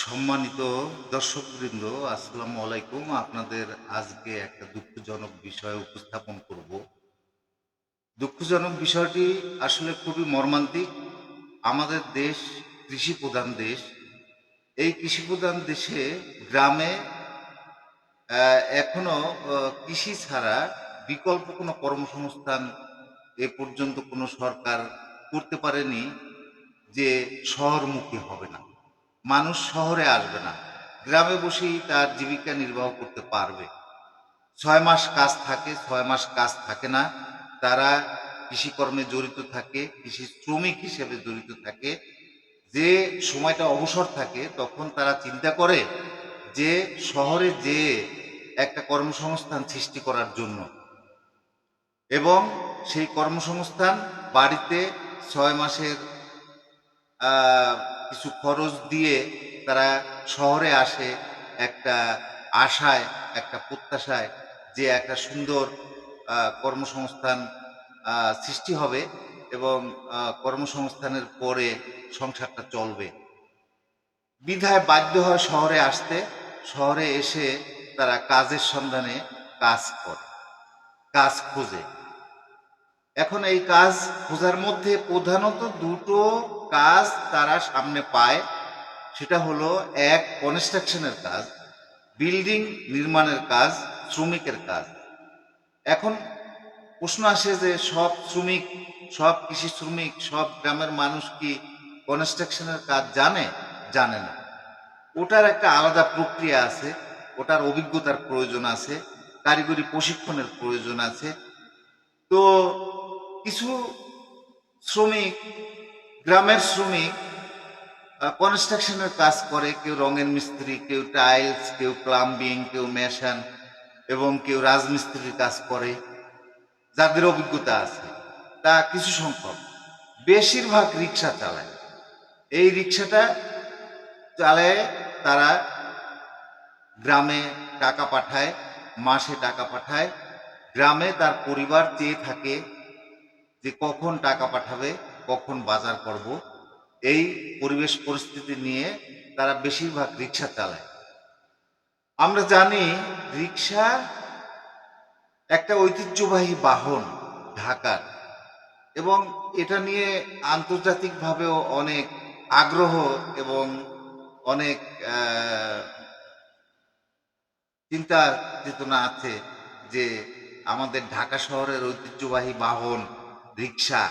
সম্মানিত দর্শকবৃন্দ, আসসালামু আলাইকুম। আপনাদের আজকে একটা দুঃখজনক বিষয় উপস্থাপন করব। দুঃখজনক বিষয়টি আসলে খুবই মর্মান্তিক। আমাদের দেশ কৃষি প্রধান দেশ। এই কৃষি প্রধান দেশে গ্রামে এখনও কৃষি ছাড়া বিকল্প কোনো কর্মসংস্থান এ পর্যন্ত কোনো সরকার করতে পারেনি যে শহরমুখী হবে না। মানুষ শহরে আসবে না, গ্রামে বসেই তার জীবিকা নির্বাহ করতে পারবে। ছয় মাস কাজ থাকে, ছয় মাস কাজ থাকে না, তারা কৃষিকর্মে জড়িত থাকে, কৃষি শ্রমিক হিসেবে জড়িত থাকে। যে সময়টা অবসর থাকে, তখন তারা চিন্তা করে যে শহরে যে একটা কর্মসংস্থান সৃষ্টি করার জন্য। এবং সেই কর্মসংস্থান বাড়িতে ছয় মাসের কিছু খরচ দিয়ে তারা শহরে আসে একটা আশায়, একটা প্রত্যাশায় যে একটা সুন্দর কর্মসংস্থান সৃষ্টি হবে এবং কর্মসংস্থানের পরে সংসারটা চলবে। বিধায় বাধ্য হয় শহরে আসতে। শহরে এসে তারা কাজের সন্ধানে কাজ করে, কাজ খোঁজে। এখন এই কাজ খোঁজার মধ্যে প্রধানত দুটো কাজ তারা সামনে পায়, সেটা হলো এক কনস্ট্রাকশনের কাজ, বিল্ডিং নির্মাণের কাজ, শ্রমিকের কাজ। এখন প্রশ্ন আসে যে সব শ্রমিক, সব কৃষি শ্রমিক, সব গ্রামের মানুষ কি কনস্ট্রাকশনের কাজ জানে? জানে না। ওটার একটা আলাদা প্রক্রিয়া আছে, ওটার অভিজ্ঞতার প্রয়োজন আছে, কারিগরি প্রশিক্ষণের প্রয়োজন আছে। তো কিছু শ্রমিক গ্রামের শ্রমিক কনস্ট্রাকশনের কাজ করে, কেউ রঙের মিস্ত্রি, কেউ টাইলস কেউ প্লাম্বিং কেউ মেশান এবং কেউ রাজমিস্ত্রির কাজ করে, যাদের অভিজ্ঞতা আছে, তা কিছু সংখ্যক। বেশিরভাগ রিক্সা চালায়। এই রিক্সাটা চালায় তারা গ্রামে টাকা পাঠায়, মাসে টাকা পাঠায়। গ্রামে তার পরিবার চেয়ে থাকে যে কখন টাকা পাঠাবে। কখন বাজার করব, এই পরিবেশ পরিস্থিতি নিয়ে তারা বেশিরভাগ রিক্সা চালায়। আমরা জানি রিক্সা একটা ঐতিহ্যবাহী বাহন, ঢাকার, এবং এটা নিয়ে আন্তর্জাতিকভাবেও অনেক আগ্রহ এবং অনেক চিন্তা চেতনা আছে যে আমাদের ঢাকা শহরের ঐতিহ্যবাহী বাহন, রিক্সা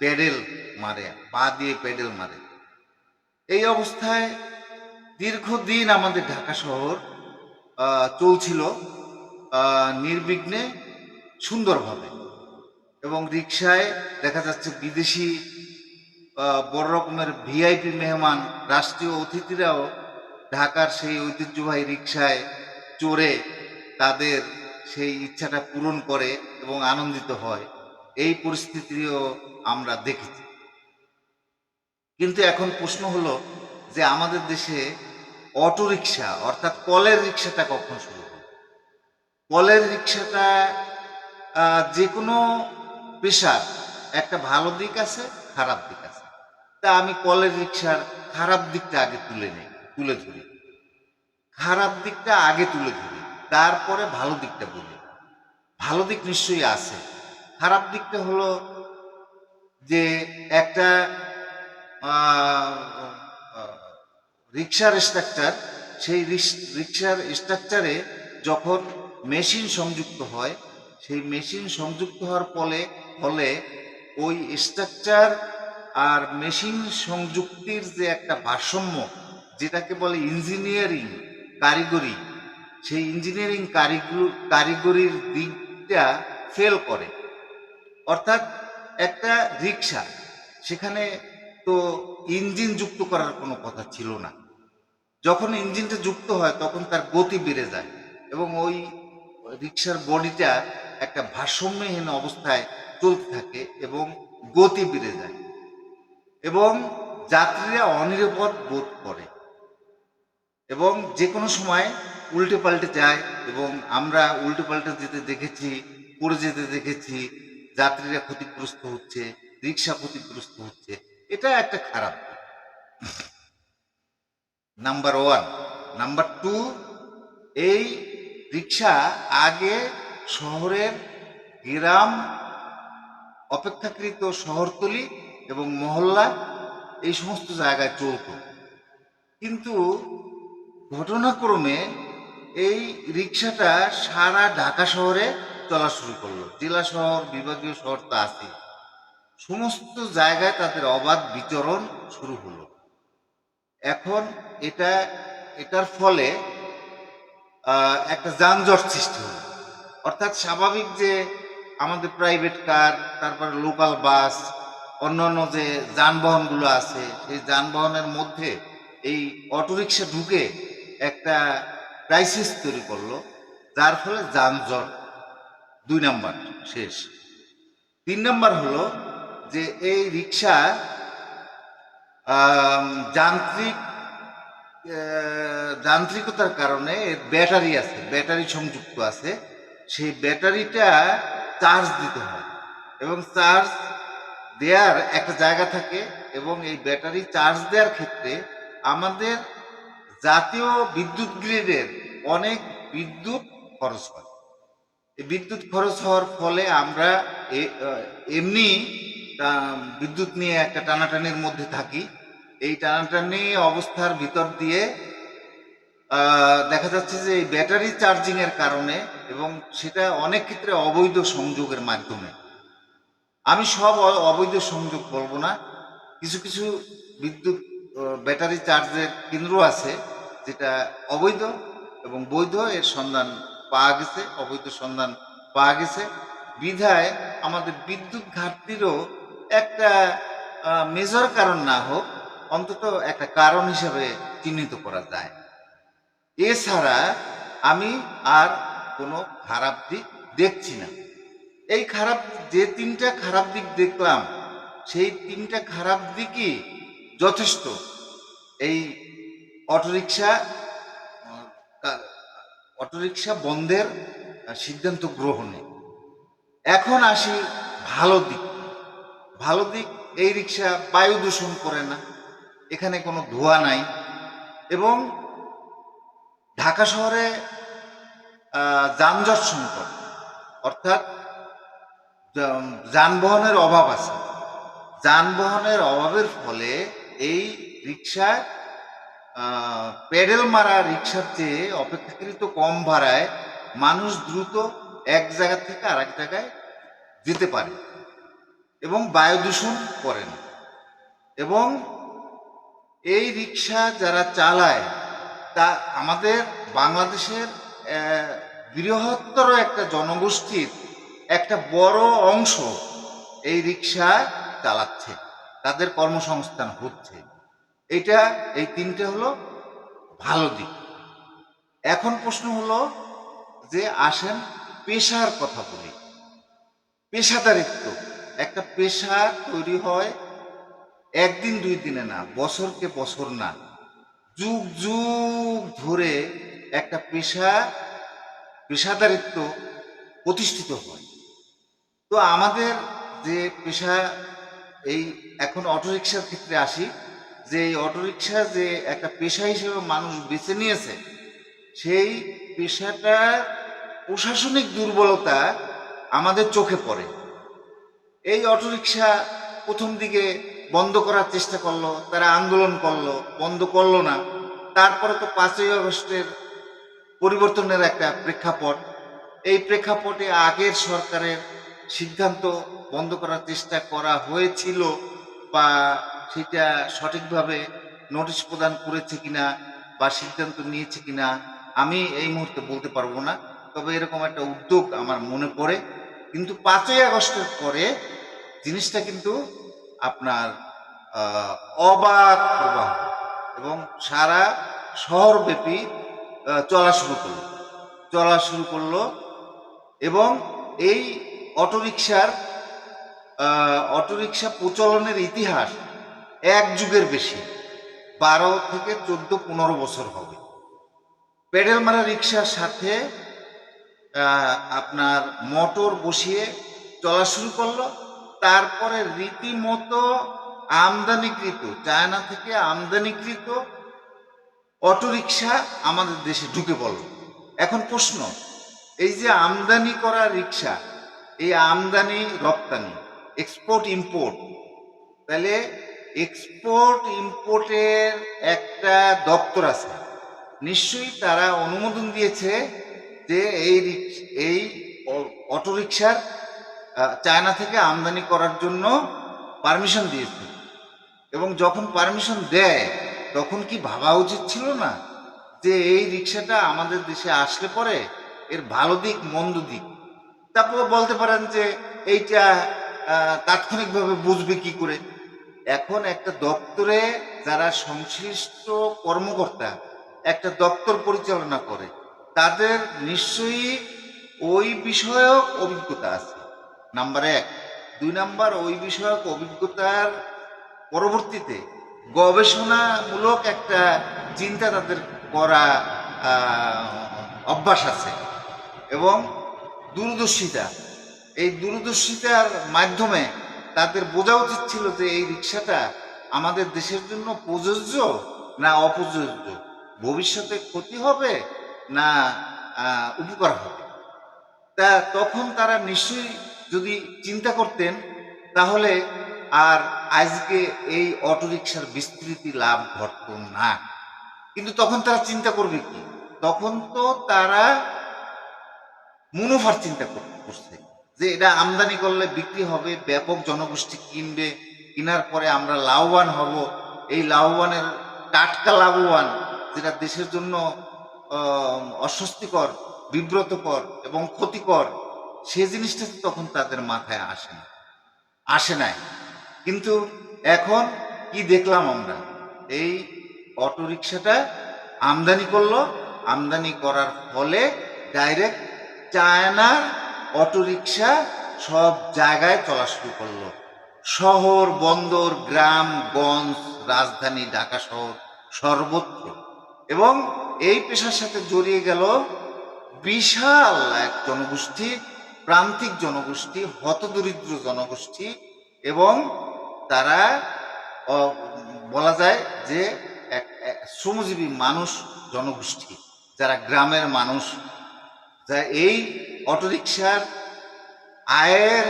প্যাডেল মারে, পা দিয়ে প্যাডেল মারে। এই অবস্থায় দীর্ঘদিন আমাদের ঢাকা শহর চলছিল নির্বিঘ্নে সুন্দরভাবে। এবং রিক্সায় দেখা যাচ্ছে বিদেশি বড় রকমের ভিআইপি মেহমান, রাষ্ট্রীয় অতিথিরাও ঢাকার সেই ঐতিহ্যবাহী রিক্সায় চড়ে তাদের সেই ইচ্ছাটা পূরণ করে এবং আনন্দিত হয়। এই পরিস্থিতিও আমরা দেখেছি। কিন্তু এখন প্রশ্ন হলো যে আমাদের দেশে অটো রিক্সা, অর্থাৎ কলের রিক্সাটা কখন শুরু হবে? কলের রিক্সাটা যে কোনো পেশার একটা ভালো দিক আছে, খারাপ দিক আছে। তা আমি কলের রিক্সার খারাপ দিকটা আগে তুলে নেই, তুলে ধরি। খারাপ দিকটা আগে তুলে ধরি, তারপরে ভালো দিকটা বলি। ভালো দিক নিশ্চয়ই আছে। খারাপ দিকটা হলো যে একটা রিক্সার স্ট্রাকচার সেই রিক্সার স্ট্রাকচারে যখন মেশিন সংযুক্ত হয়, সেই মেশিন সংযুক্ত হওয়ার ফলে ফলে ওই স্ট্রাকচার আর মেশিন সংযুক্তির যে একটা ভারসাম্য, যেটাকে বলে ইঞ্জিনিয়ারিং কারিগরি, সেই ইঞ্জিনিয়ারিং কারিগর, কারিগরির দিকটা ফেল করে। অর্থাৎ একটা রিক্সা, সেখানে তো ইঞ্জিন যুক্ত করার কোনো কথা ছিল না। যখন ইঞ্জিনটা যুক্ত হয়, তখন তার গতি বেড়ে যায় এবং ওই রিক্সার বডিটা একটা ভারসাম্যহীন অবস্থায় চলতে থাকে এবং গতি বেড়ে যায় এবং যাত্রীরা অনিরাপদ বোধ করে এবং যে কোনো সময় উল্টে পাল্টে যায় এবং আমরা উল্টে পাল্টে যেতে দেখেছি, পড়ে যেতে দেখেছি যাত্রীরা ক্ষতিগ্রস্ত হচ্ছে রিক্সা ক্ষতিগ্রস্ত হচ্ছে, এটা একটা খারাপ। নাম্বার ওয়ান নাম্বার টু এই রিক্সা আগে শহরের গ্রাম, অপেক্ষাকৃত শহরতলি এবং মহল্লা, এই সমস্ত জায়গায় চলত কিন্তু ঘটনাক্রমে এই রিক্সাটা সারা ঢাকা শহরে চলা শুরু করল। জেলা শহর, বিভাগীয় শহর তো আছে সমস্ত জায়গায় তাদের অবাধ বিচরণ শুরু হলো। এখন এটা, এটার ফলে একটা যানজট সৃষ্টি হলো। অর্থাৎ স্বাভাবিক যে আমাদের প্রাইভেট কার তারপরে লোকাল বাস অন্যান্য যে যানবাহনগুলো আছে, সেই যানবাহনের মধ্যে এই অটোরিকশা ঢুকে একটা ক্রাইসিস তৈরি করল, যার ফলে যানজট দুই নাম্বার, শেষ। তিন নাম্বার হলো যে এই রিক্সা যান্ত্রিক যান্ত্রিকতার কারণে এর ব্যাটারি আছে, ব্যাটারি সংযুক্ত আছে। সেই ব্যাটারিটা চার্জ দিতে হয় এবং চার্জ দেওয়ার একটা জায়গা থাকে এবং এই ব্যাটারি চার্জ দেওয়ার ক্ষেত্রে আমাদের জাতীয় বিদ্যুৎ গ্রিডের অনেক বিদ্যুৎ খরচ হয়। বিদ্যুৎ খরচ হওয়ার ফলে আমরা এমনি বিদ্যুৎ নিয়ে একটা টানাটানির মধ্যে থাকি। এই টানাটানি অবস্থার ভিতর দিয়ে দেখা যাচ্ছে যে এই ব্যাটারি চার্জিং এর কারণে এবং সেটা অনেক ক্ষেত্রে অবৈধ সংযোগের মাধ্যমে। আমি সব অবৈধ সংযোগ বলব না। কিছু কিছু বিদ্যুৎ ব্যাটারি চার্জের কেন্দ্র আছে যেটা অবৈধ এবং বৈধ, এর সন্ধান পাওয়া গেছে অবৈধ সন্ধান পাওয়া গেছে বিধায় আমাদের বিদ্যুৎ ঘাটতিরও একটা মেজর কারণ না হোক, অন্তত একটা কারণ হিসেবে চিহ্নিত করা যায়। এছাড়া আমি আর কোনো খারাপ দিক দেখছি না। এই খারাপ, যে তিনটা খারাপ দিক দেখলাম, সেই তিনটা খারাপ দিকই যথেষ্ট। এই কা- অটোরিকশা বন্ধের সিদ্ধান্ত গ্রহণে। এখন আসি ভালো দিক ভালো দিক, এই রিক্সা বায়ু দূষণ করে না, এখানে কোনো ধোঁয়া নাই এবং ঢাকা শহরে যানজট সংকট, অর্থাৎ যানবাহনের অভাব আছে। যানবাহনের অভাবের ফলে এই রিক্সা প্যাডেল মারা রিক্সার চেয়ে অপেক্ষাকৃত কম ভাড়ায় মানুষ দ্রুত এক জায়গা থেকে আরেক জায়গায় যেতে পারে এবং বায়ু দূষণ করে না এবং এই রিক্সা যারা চালায়, তা আমাদের বাংলাদেশের বৃহত্তর একটা জনগোষ্ঠীর একটা বড় অংশ এই রিক্সা চালাচ্ছে, তাদের কর্মসংস্থান হচ্ছে। এটা, এই তিনটে হলো ভালো দিক। এখন প্রশ্ন হলো যে আসেন পেশার কথা বলি। পেশাদারিত্ব, একটা পেশা তৈরি হয় একদিন দুই দিনে না, বছরকে বছর না। যুগ যুগ ধরে একটা পেশা, পেশাদারিত্ব প্রতিষ্ঠিত হয়। তো আমাদের যে পেশা, এই এখন অটোরিকশার ক্ষেত্রে আসি যে অটোরিকশা যে একটা পেশা হিসেবে মানুষ বেছে নিয়েছে, সেই পেশাটার প্রশাসনিক দুর্বলতা আমাদের চোখে পড়ে। এই অটোরিকশা প্রথম দিকে বন্ধ করার চেষ্টা করল, তারা আন্দোলন করল, বন্ধ করল না। তারপরে তো পাঁচই আগস্টের পরিবর্তনের একটা প্রেক্ষাপট। এই প্রেক্ষাপটে আগের সরকারের সিদ্ধান্ত বন্ধ করার চেষ্টা করা হয়েছিল বা সেটা সঠিকভাবে নোটিশ প্রদান করেছে কিনা বা সিদ্ধান্ত নিয়েছে কিনা, আমি এই মুহূর্তে বলতে পারব না। তবে এরকম একটা উদ্যোগ আমার মনে পড়ে। কিন্তু পাঁচই আগস্টের পরে জিনিসটা কিন্তু আপনার অবাধ প্রবাহ এবং সারা শহরব্যাপী চলা শুরু করল। চলা শুরু করল এবং এই অটোরিকশার অটোরিকশা প্রচলনের ইতিহাস এক যুগের বেশি। বারো থেকে চোদ্দ, পনেরো বছর হবে। প্যাডেল মারা রিক্সার সাথে আপনার মোটর বসিয়ে চলা শুরু করল। তারপরে রীতিমতো আমদানিকৃত, চায়না থেকে আমদানিকৃত অটোরিকশা আমাদের দেশে ঢুকে পড়ল। এখন প্রশ্ন, এই যে আমদানি করা রিক্সা এই আমদানি রপ্তানি এক্সপোর্ট ইম্পোর্ট তাহলে এক্সপোর্ট ইম্পোর্টের একটা দপ্তর আছে। নিশ্চয়ই তারা অনুমোদন দিয়েছে যে এই এই অটোরিকশার চায়না থেকে আমদানি করার জন্য পারমিশন দিয়েছে। এবং যখন পারমিশন দেয়, তখন কি ভাবা উচিত ছিল না যে এই রিক্সাটা আমাদের দেশে আসলে পরে এর ভালো দিক, মন্দ দিক? তারপর বলতে পারেন যে এইটা তাৎক্ষণিকভাবে বুঝবে কি করে? এখন একটা দপ্তরে যারা সংশ্লিষ্ট কর্মকর্তা, একটা দপ্তর পরিচালনা করে, তাদের নিশ্চয়ই ওই বিষয়ক অভিজ্ঞতা আছে। নাম্বার এক। দুই নাম্বার, ওই বিষয়ক অভিজ্ঞতার পরবর্তীতে গবেষণামূলক একটা চিন্তা তাদের করা অভ্যাস আছে। এবং দূরদর্শিতা। এই দূরদর্শিতার মাধ্যমে তাদের বোঝা উচিত ছিল যে এই রিক্সাটা আমাদের দেশের জন্য প্রযোজ্য না অপ্রযোজ্য? ভবিষ্যতে ক্ষতি হবে না উপকার হবে? তা তখন তারা নিশ্চয়ই যদি চিন্তা করতেন, তাহলে আর আজকে এই অটোরিকশার বিস্তৃতি লাভ ঘটত না। কিন্তু তখন তারা চিন্তা করবে কি? তখন তো তারা মুনাফার চিন্তা কর- করছে। যে এটা আমদানি করলে বিক্রি হবে, ব্যাপক জনগোষ্ঠী কিনবে, কেনার পরে আমরা লাভবান হব। এই লাভবানের টাটকা লাভবান, যেটা দেশের জন্য অস্বস্তিকর, বিব্রতকর এবং ক্ষতিকর, সে জিনিসটা তখন তাদের মাথায় আসে না। আসে নাই। কিন্তু এখন কি দেখলাম আমরা? এই অটোরিকশাটা আমদানি করল, আমদানি করার ফলে ডাইরেক্ট চায়নার অটোরিকশা সব জায়গায় চলা শুরু করল। শহর, বন্দর, গ্রাম, গঞ্জ, রাজধানী, ঢাকা শহর সর্বত্র। এবং এই পেশার সাথে জড়িয়ে গেল বিশাল এক জনগোষ্ঠী, প্রান্তিক জনগোষ্ঠী, হতদরিদ্র জনগোষ্ঠী এবং তারা বলা যায় যে এক শ্রমজীবী মানুষ জনগোষ্ঠী, যারা গ্রামের মানুষ। যা এই অটোরিকশার আয়ের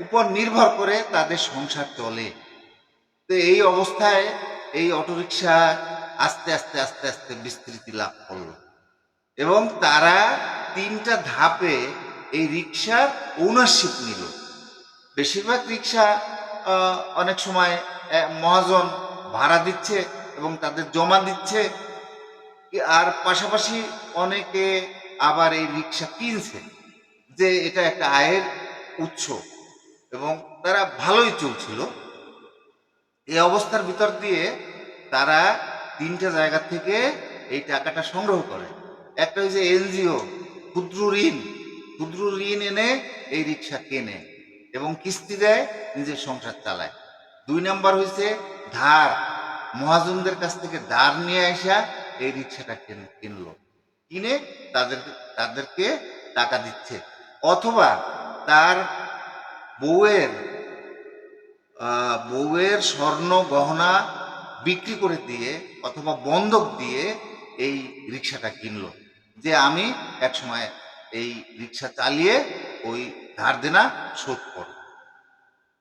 উপর নির্ভর করে তাদের সংসার চলে। তো এই অবস্থায় এই অটোরিকশা আস্তে আস্তে আস্তে আস্তে বিস্তৃতি লাভ করল। এবং তারা তিনটা ধাপে এই রিক্সার ওনারশিপ নিল। বেশিরভাগ রিক্সা অনেক সময় মহাজন ভাড়া দিচ্ছে এবং তাদের জমা দিচ্ছে। আর পাশাপাশি অনেকে আবার এই রিক্সা কিনছে যে এটা একটা আয়ের উৎস এবং তারা ভালোই চলছিল। এই অবস্থার ভিতর দিয়ে তারা তিনটা জায়গা থেকে এই টাকাটা সংগ্রহ করে। একটা হচ্ছে এনজিও, ক্ষুদ্র ঋণ ক্ষুদ্র ঋণ এনে এই রিক্সা কেনে এবং কিস্তি দেয়, নিজের সংসার চালায়। দুই নাম্বার হয়েছে ধার, মহাজনদের কাছ থেকে ধার নিয়ে আসা এই রিক্সাটা কেন- কিনলো। কিনে তাদের, তাদেরকে টাকা দিচ্ছে। অথবা তার বউয়ের বউয়ের স্বর্ণ গহনা বিক্রি করে দিয়ে অথবা বন্ধক দিয়ে এই রিক্সাটা কিনলো। যে আমি একসময় এই রিক্সা চালিয়ে ওই ধার দেনা শোধ করব।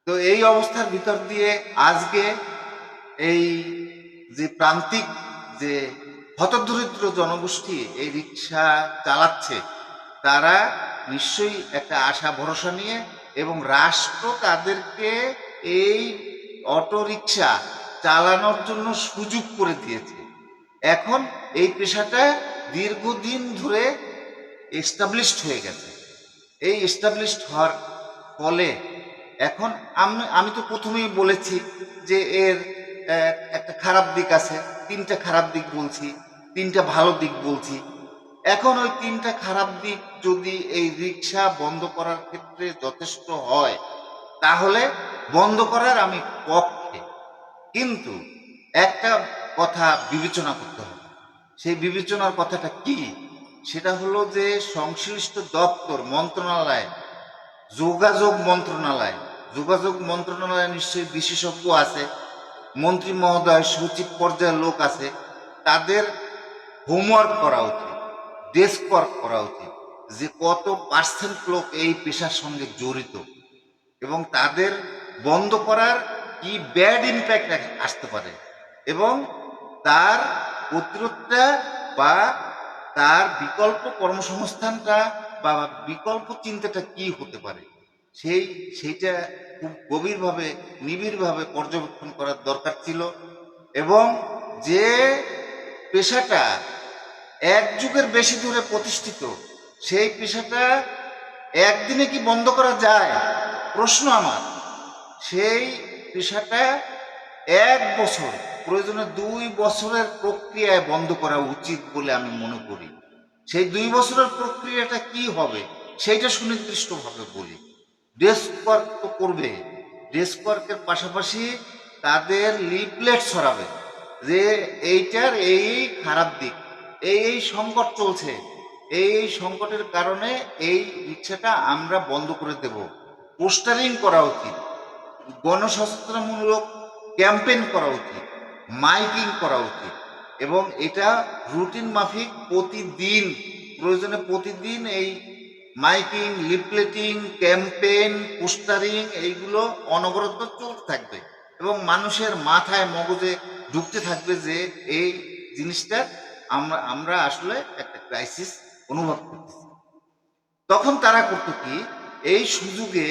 তো এই অবস্থার ভিতর দিয়ে আজকে এই যে প্রান্তিক যে হতদরিদ্র জনগোষ্ঠী এই রিক্সা চালাচ্ছে, তারা নিশ্চয়ই একটা আশা ভরসা নিয়ে এবং রাষ্ট্র তাদেরকে এই অটো রিক্সা চালানোর জন্য সুযোগ করে দিয়েছে। এখন এই পেশাটা দীর্ঘদিন ধরে এস্টাবলিশড হয়ে গেছে। এই এস্টাবলিশড হওয়ার ফলে এখন আমি আমি তো প্রথমেই বলেছি যে এর একটা খারাপ দিক আছে। তিনটা খারাপ দিক বলছি, তিনটা ভালো দিক বলছি। এখন ওই তিনটা খারাপ দিক যদি এই রিক্সা বন্ধ করার ক্ষেত্রে যথেষ্ট হয়, তাহলে বন্ধ করার আমি পক্ষে। কিন্তু একটা কথা বিবেচনা করতে হবে। সেই বিবেচনার কথাটা কি? সেটা হলো যে সংশ্লিষ্ট দপ্তর, মন্ত্রণালয়, যোগাযোগ মন্ত্রণালয়, যোগাযোগ মন্ত্রণালয়ে নিশ্চয়ই বিশেষজ্ঞ আছে মন্ত্রী মহোদয় সচিব পর্যায়ের লোক আছে, তাদের হোমওয়ার্ক করা উচিত ডেস্ক ওয়ার্ক করা উচিত, যে কত পার্সেন্ট লোক এই পেশার সঙ্গে জড়িত এবং তাদের বন্ধ করার কি ব্যাড ইম্প্যাক্ট আসতে পারে এবং তার প্রতিরোধটা বা তার বিকল্প কর্মসংস্থানটা বা বিকল্প চিন্তাটা কি হতে পারে? সেই, সেইটা গভীরভাবে, নিবিড়ভাবে পর্যবেক্ষণ করার দরকার ছিল এবং যে পেশাটা এক যুগের বেশি ধরে প্রতিষ্ঠিত, সেই পেশাটা একদিনে কি বন্ধ করা যায়? প্রশ্ন আমার। সেই পেশাটা এক বছর, প্রয়োজনে দুই বছরের প্রক্রিয়ায় বন্ধ করা উচিত বলে আমি মনে করি। সেই দুই বছরের প্রক্রিয়াটা কি হবে, সেইটা সুনির্দিষ্টভাবে বলি। ডেস্ক ওয়ার্ক তো করবে। ডেস্ক ওয়ার্কের পাশাপাশি তাদের লিফলেট ছড়াবে যে এইটার এই এই খারাপ দিক, এই এই সংকট চলছে, এই এই সংকটের কারণে এই রিক্সাটা আমরা বন্ধ করে দেব। পোস্টারিং করা উচিত গণসচেতনামূলক ক্যাম্পেইন করা উচিত, মাইকিং করা উচিত এবং এটা রুটিন মাফিক প্রতিদিন, প্রয়োজনে প্রতিদিন এই মাইকিং লিফলেটিং ক্যাম্পেইন, পোস্টারিং, এইগুলো অনবরত চলতে থাকবে এবং মানুষের মাথায় মগজে ঢুকতে থাকবে যে এই জিনিসটা আমরা আমরা আসলে একটা ক্রাইসিস অনুভব করতেছি। তখন তারা করতো কি? এই সুযোগে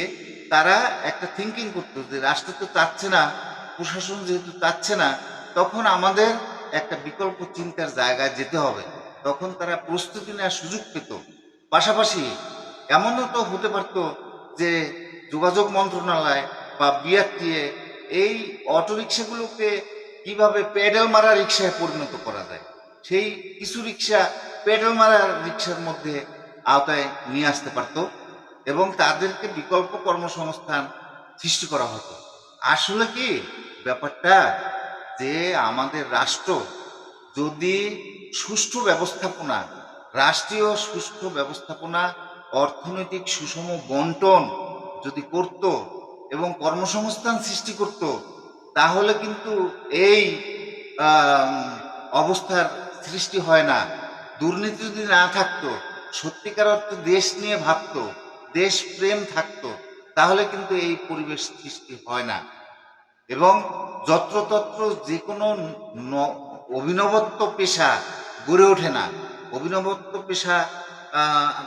তারা একটা থিঙ্কিং করতো যে রাষ্ট্র তো চাচ্ছে না, প্রশাসন যেহেতু চাচ্ছে না, তখন আমাদের একটা বিকল্প চিন্তার জায়গায় যেতে হবে। তখন তারা প্রস্তুতি নেওয়ার সুযোগ পেত। পাশাপাশি এমনও তো হতে পারত যে যোগাযোগ মন্ত্রণালয় বা বিআরটিএ এই অটোরিকশাগুলোকে কীভাবে প্যাডেল মারা রিক্সায় পরিণত করা যায়? সেই কিছু রিক্সা প্যাডেল মারা রিক্সার মধ্যে আওতায় নিয়ে আসতে পারত এবং তাদেরকে বিকল্প কর্মসংস্থান সৃষ্টি করা হতো। আসলে কি ব্যাপারটা? যে আমাদের রাষ্ট্র যদি সুষ্ঠু ব্যবস্থাপনা, রাষ্ট্রীয় সুষ্ঠু ব্যবস্থাপনা অর্থনৈতিক সুষম বন্টন যদি করত এবং কর্মসংস্থান সৃষ্টি করত, তাহলে কিন্তু এই অবস্থার সৃষ্টি হয় না। দুর্নীতি যদি না থাকতো, সত্যিকার অর্থে দেশ নিয়ে ভাবতো, দেশ প্রেম থাকতো, তাহলে কিন্তু এই পরিবেশ সৃষ্টি হয় না। এবং যত্রতত্র যে কোনো অভিনবত্ব পেশা গড়ে ওঠে না। অভিনবত্ব পেশা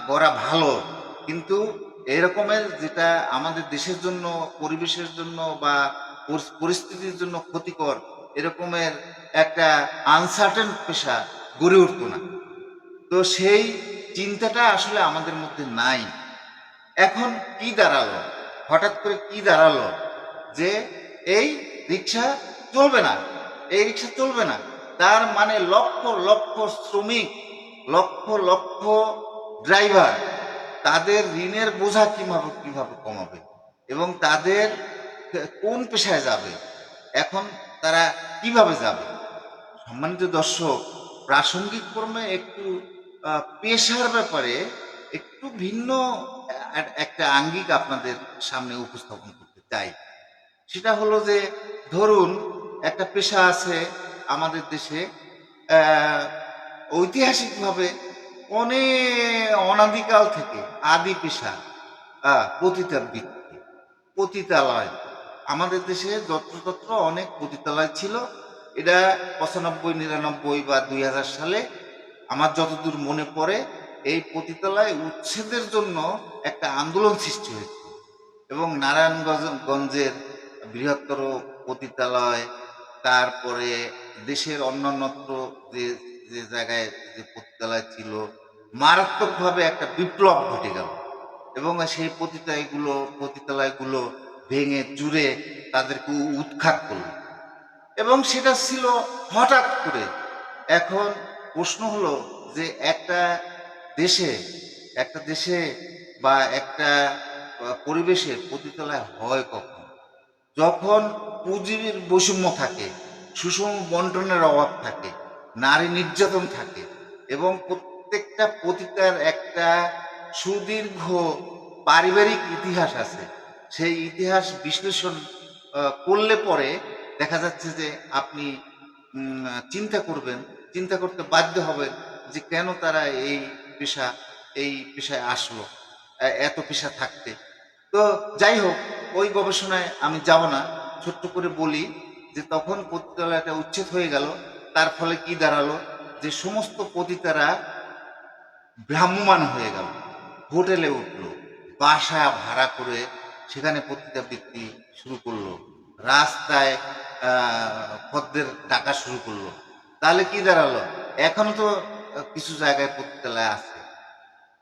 গড়া ভালো। কিন্তু এরকমের যেটা আমাদের দেশের জন্য, পরিবেশের জন্য বা পরিস্থিতির জন্য ক্ষতিকর, এরকমের একটা আনসার্টেন পেশা গড়ে উঠতো না। তো সেই চিন্তাটা আসলে আমাদের মধ্যে নাই। এখন কি দাঁড়াল? হঠাৎ করে কি দাঁড়াল? যে এই রিক্সা চলবে না, এই রিক্সা চলবে না। তার মানে লক্ষ লক্ষ শ্রমিক, লক্ষ লক্ষ ড্রাইভার তাদের ঋণের বোঝা কীভাবে কীভাবে কমাবে? এবং তাদের কোন পেশায় যাবে? এখন তারা কীভাবে যাবে? সম্মানিত দর্শক, প্রাসঙ্গিক ক্রমে একটু পেশার ব্যাপারে একটু ভিন্ন একটা আঙ্গিক আপনাদের সামনে উপস্থাপন করতে চাই। সেটা হলো যে, ধরুন, একটা পেশা আছে আমাদের দেশে ঐতিহাসিকভাবে অনেক অনাদিকাল থেকে আদি পেশা আহ, পতিতাবৃত্তি পতিতালয়। আমাদের দেশে যত্রতত্র অনেক পতিতালয় ছিল। এটা পঁচানব্বই নিরানব্বই বা দুই হাজার সালে আমার যতদূর মনে পড়ে এই পতিতালয় উচ্ছেদের জন্য একটা আন্দোলন সৃষ্টি হয়েছে। এবং নারায়ণগঞ্জের বৃহত্তর পতিতালয় তারপরে দেশের অন্যান্যত্র যে যে জায়গায় যে পতিতালয় ছিল, মারাত্মকভাবে একটা বিপ্লব ঘটে গেল। এবং সেই পতিতালয়গুলো পতিতালয়গুলো ভেঙে চুরে তাদেরকে উৎখাত করল। এবং সেটা ছিল হঠাৎ করে। এখন প্রশ্ন হলো যে একটা দেশে একটা দেশে বা একটা পরিবেশে পতিতালয় হয় কখন? যখন পুঁজির বৈষম্য থাকে, সুষম বন্টনের অভাব থাকে নারী নির্যাতন থাকে এবং প্রত্যেকটা পতিতার একটা সুদীর্ঘ পারিবারিক ইতিহাস আছে। সেই ইতিহাস বিশ্লেষণ করলে পরে দেখা যাচ্ছে যে আপনি চিন্তা করবেন, চিন্তা করতে বাধ্য হবেন যে কেন তারা এই পেশা, এই পেশায় আসলো এত পেশা থাকতে। তো যাই হোক, ওই গবেষণায় আমি যাব না। ছোট্ট করে বলি যে তখন পতিতালয়টা উচ্ছেদ হয়ে গেল। তার ফলে কি দাঁড়াল? যে সমস্ত পতিতারা ভ্রাম্যমান হয়ে গেল। হোটেলে উঠল বাসা ভাড়া করে সেখানে পতিতাবৃত্তি শুরু করল। রাস্তায় খদ্দের ডাকা শুরু করল। তাহলে কি দাঁড়াল? এখনও তো কিছু জায়গায় পতিতালয় আছে।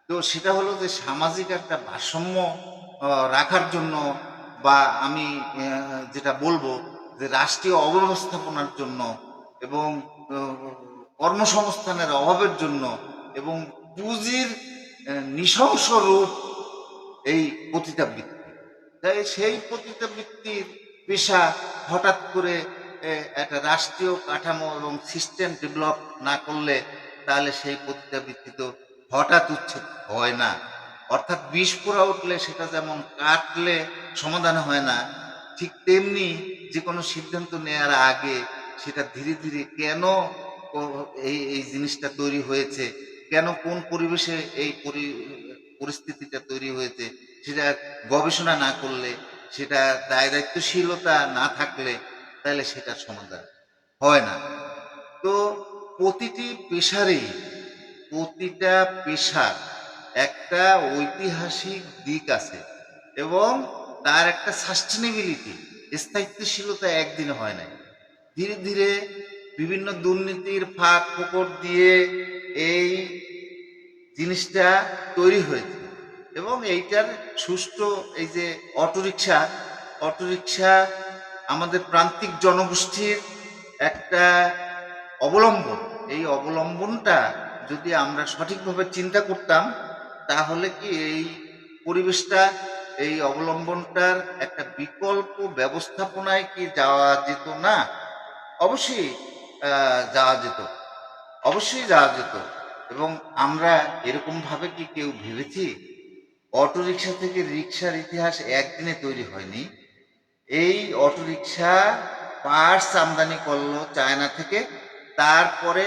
তো সেটা হলো যে সামাজিক একটা ভারসাম্য রাখার জন্য বা আমি যেটা বলব যে রাষ্ট্রীয় অব্যবস্থাপনার জন্য এবং কর্মসংস্থানের অভাবের জন্য এবং পুঁজির নৃশংস রূপ এই পতিতাবৃত্তি। তাই সেই পতিতাবৃত্তির পেশা হঠাৎ করে একটা রাষ্ট্রীয় কাঠামো এবং সিস্টেম ডেভেলপ না করলে তাহলে সেই পতিতাবৃত্তি তো হঠাৎ উচ্ছেদ হয় না। অর্থাৎ বিষ পোড়া উঠলে সেটা যেমন কাটলে সমাধান হয় না, ঠিক তেমনি যে কোনো সিদ্ধান্ত নেওয়ার আগে সেটা ধীরে ধীরে কেন এই এই জিনিসটা তৈরি হয়েছে? কেন কোন পরিবেশে এই পরিস্থিতিটা তৈরি হয়েছে? সেটা গবেষণা না করলে, সেটা দায় দায়িত্বশীলতা না থাকলে তাহলে সেটার সমাধান হয় না। তো প্রতিটি পেশারই, প্রতিটা পেশার একটা ঐতিহাসিক দিক আছে এবং তার একটা সাস্টেনেবিলিটি স্থায়িত্বশীলতা একদিনে হয় নাই। ধীরে ধীরে বিভিন্ন দুর্নীতির ফাঁক ফোকর দিয়ে এই জিনিসটা তৈরি হয়েছে। এবং এইটার সুষ্ঠু এই যে অটোরিকশা অটোরিকশা আমাদের প্রান্তিক জনগোষ্ঠীর একটা অবলম্বন। এই অবলম্বনটা যদি আমরা সঠিকভাবে চিন্তা করতাম, তাহলে কি এই পরিবেশটা, এই অবলম্বনটার একটা বিকল্প ব্যবস্থাপনায় কি যাওয়া যেত না? অবশ্যই যাওয়া যেত। অবশ্যই যাওয়া যেত। এবং আমরা এরকম ভাবে কি কেউ ভেবেছি? অটোরিকশা থেকে রিক্সার ইতিহাস একদিনে তৈরি হয়নি। এই অটোরিকশা পার্টস আমদানি করল চায়না থেকে। তারপরে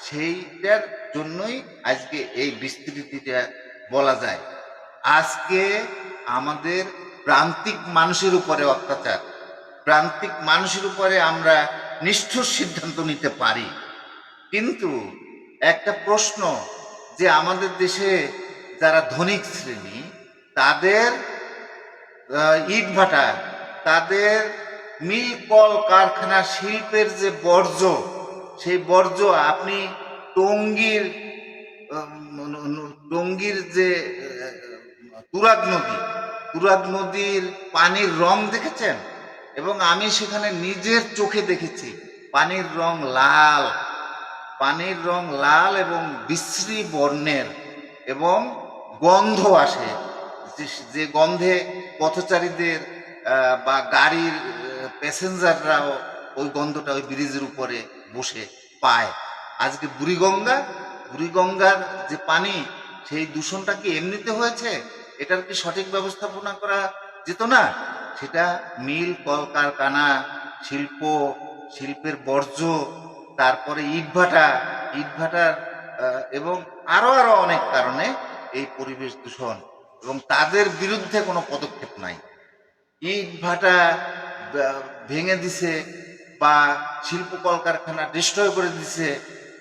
সেইটার জন্যই আজকে এই বিস্তৃতিটা বলা যায়। আজকে আমাদের প্রান্তিক মানুষের উপরে অত্যাচার। প্রান্তিক মানুষের উপরে আমরা নিষ্ঠুর সিদ্ধান্ত নিতে পারি। কিন্তু একটা প্রশ্ন যে আমাদের দেশে যারা ধনিক শ্রেণি, তাদের ইট ভাটা, তাদের মিল কল কারখানা শিল্পের যে বর্জ্য, সেই বর্জ্য আপনি টঙ্গীর টঙ্গির যে তুরাগ নদী, তুরাগ নদীর পানির রং দেখেছেন? এবং আমি সেখানে নিজের চোখে দেখেছি। পানির রং লাল। পানির রং লাল এবং বিশ্রী বর্ণের এবং গন্ধ আসে। যে- গন্ধে পথচারীদের বা গাড়ির প্যাসেঞ্জাররাও ওই গন্ধটা ওই ব্রিজের উপরে বসে পায়। আজকে বুড়িগঙ্গা, বুড়িগঙ্গার যে পানি, সেই দূষণটা কি এমনিতে হয়েছে? এটার কি সঠিক ব্যবস্থাপনা করা যেত না? সেটা মিল, কলকারখানা, শিল্প, শিল্পের বর্জ্য, তারপরে ইটভাটা ইটভাটার এবং আরও আরও অনেক কারণে এই পরিবেশ দূষণ এবং তাদের বিরুদ্ধে কোনো পদক্ষেপ নাই। ইট ভাটা ভেঙে দিছে বা শিল্প কলকারখানা ডিস্ট্রয় করে দিছে,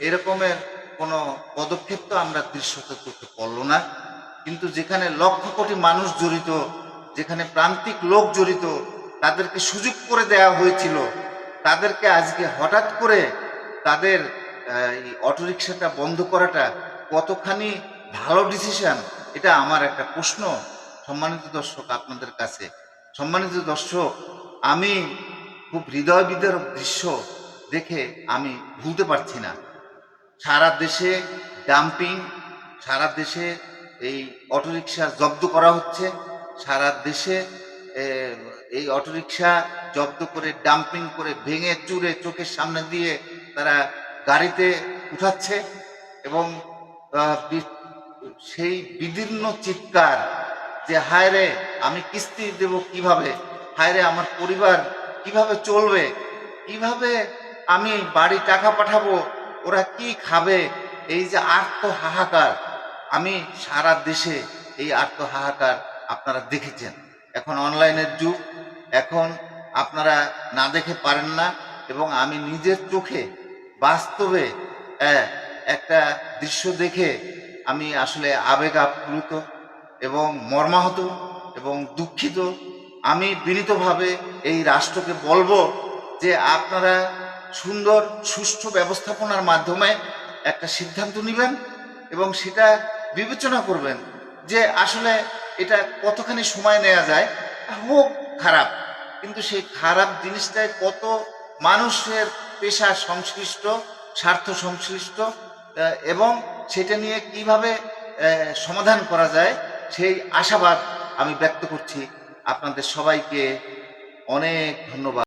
এরকমের কোনো পদক্ষেপ তো আমরা দৃশ্যত করতে পারল না। কিন্তু যেখানে লক্ষ কোটি মানুষ জড়িত যেখানে প্রান্তিক লোক জড়িত, তাদেরকে সুযোগ করে দেওয়া হয়েছিল। তাদেরকে আজকে হঠাৎ করে তাদের অটোরিকশাটা বন্ধ করাটা কতখানি ভালো ডিসিশন এটা আমার একটা প্রশ্ন। সম্মানিত দর্শক আপনাদের কাছে। সম্মানিত দর্শক, আমি খুব হৃদয় দৃশ্য দেখে আমি ভুলতে পারছি না। সারা দেশে ডাম্পিং সারা দেশে এই অটোরিকশা জব্দ করা হচ্ছে। সারা দেশে এই অটোরিকশা জব্দ করে, ডাম্পিং করে, ভেঙে চুরে চোখের সামনে দিয়ে তারা গাড়িতে উঠাচ্ছে এবং সেই বিদীর্ণ চিৎকার যে, হায় রে, আমি কিস্তি দেব কীভাবে? হায় রে, আমার পরিবার কীভাবে চলবে? কীভাবে আমি বাড়ি টাকা পাঠাবো? ওরা কি খাবে? এই যে আর্ত হাহাকার আমি সারা দেশে এই আর্ত হাহাকার আপনারা দেখেছেন। এখন অনলাইনের যুগ, এখন আপনারা না দেখে পারেন না এবং আমি নিজের চোখে বাস্তবে একটা দৃশ্য দেখে আমি আসলে আবেগ আপ্লুত এবং মর্মাহত এবং দুঃখিত। আমি বিনীতভাবে এই রাষ্ট্রকে বলব যে আপনারা সুন্দর, সুষ্ঠু ব্যবস্থাপনার মাধ্যমে একটা সিদ্ধান্ত নেবেন এবং সেটা বিবেচনা করবেন যে আসলে এটা কতখানি সময় নেওয়া যায়? হোক খারাপ। কিন্তু সেই খারাপ জিনিসটায় কত মানুষের পেশা সংশ্লিষ্ট, স্বার্থ সংশ্লিষ্ট এবং সেটা নিয়ে কীভাবে সমাধান করা যায়, সেই আশাবাদ আমি ব্যক্ত করছি। আপনাদের সবাইকে অনেক ধন্যবাদ।